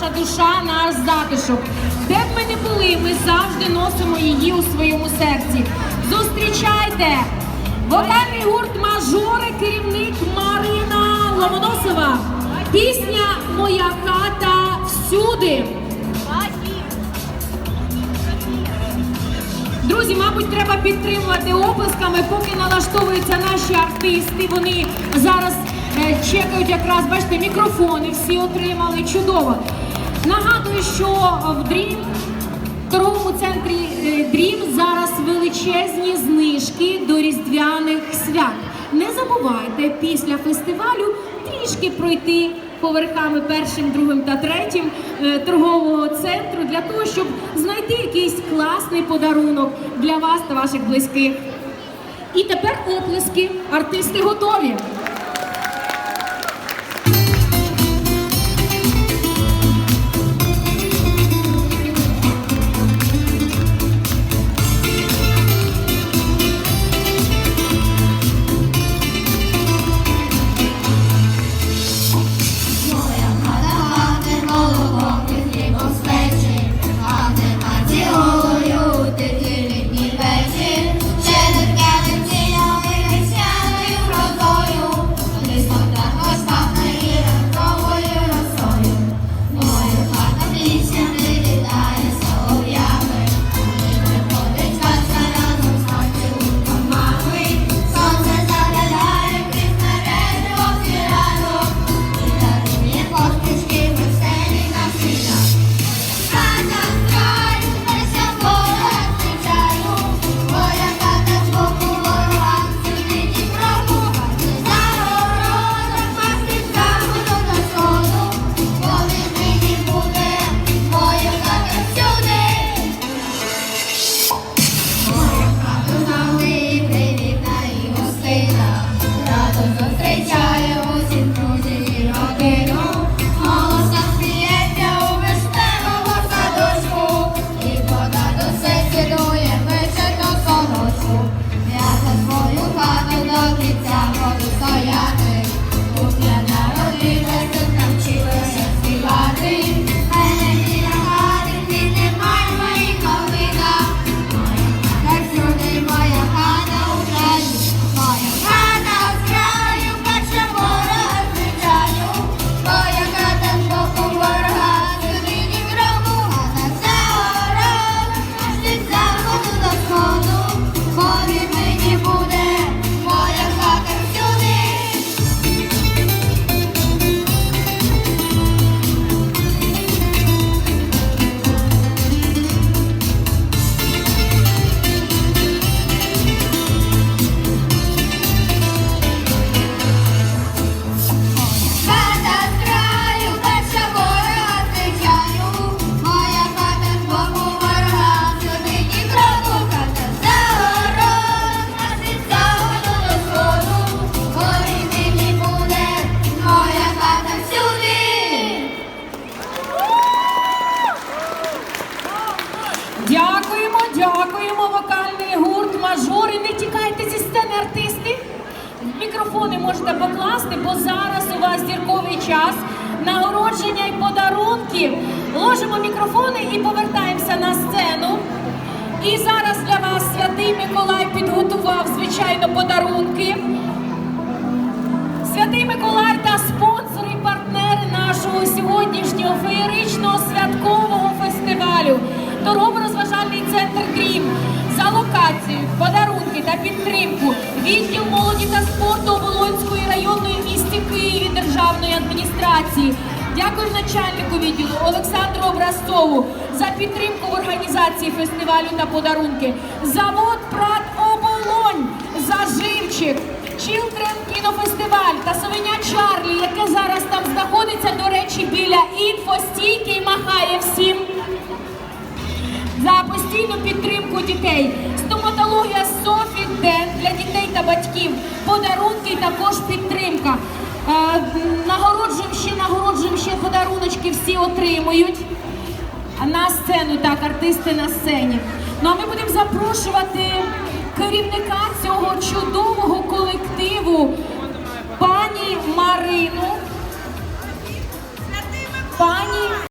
наша душа, наш затишок. Де б ми не були, ми завжди носимо її у своєму серці. Зустрічайте! Вокальний гурт мажори, керівник Марина Ломоносова. Пісня Моя хата всюди. Друзі, мабуть, треба підтримувати оплесками, поки налаштовуються наші артисти. Вони зараз е, чекають якраз, бачите, мікрофони всі отримали. Чудово. Нагадую, що в Dream, торговому центрі е, Dream зараз величезні знижки до різдвяних свят. Не забувайте після фестивалю трішки пройти поверхами першим, другим та третім е, торгового центру для того, щоб знайти якийсь класний подарунок для вас та ваших близьких. І тепер оплески. Артисти готові. Дякуємо, вокальний гурт, мажори. Не тікайте зі сцени артисти. Мікрофони можете покласти, бо зараз у вас зірковий час нагородження і подарунків. Ложимо мікрофони і повертаємося на сцену. І зараз для вас святий Миколай підготував, звичайно, подарунки. Святий Миколай та спонсори і партнери нашого сьогоднішнього феєричного святкового фестивалю. Торгово-розважальний центр Дрім за локацію, подарунки та підтримку. Відділ молоді та спорту Оболонської районної місті Києві державної адміністрації. Дякую начальнику відділу Олександру Образцову за підтримку в організації фестивалю та подарунки. Завод Прат Оболонь за живчик. Children кінофестиваль та совеня Чарлі, яке зараз там знаходиться, до речі, біля інфостійки і махає всім постійну підтримку дітей. Стоматологія Софі Дент для дітей та батьків. Подарунки і також підтримка. Е, нагороджуємо ще, нагороджуємо ще подаруночки, всі отримують. На сцену, так, артисти на сцені. Ну а ми будемо запрошувати керівника цього чудового колективу, пані Марину. Пані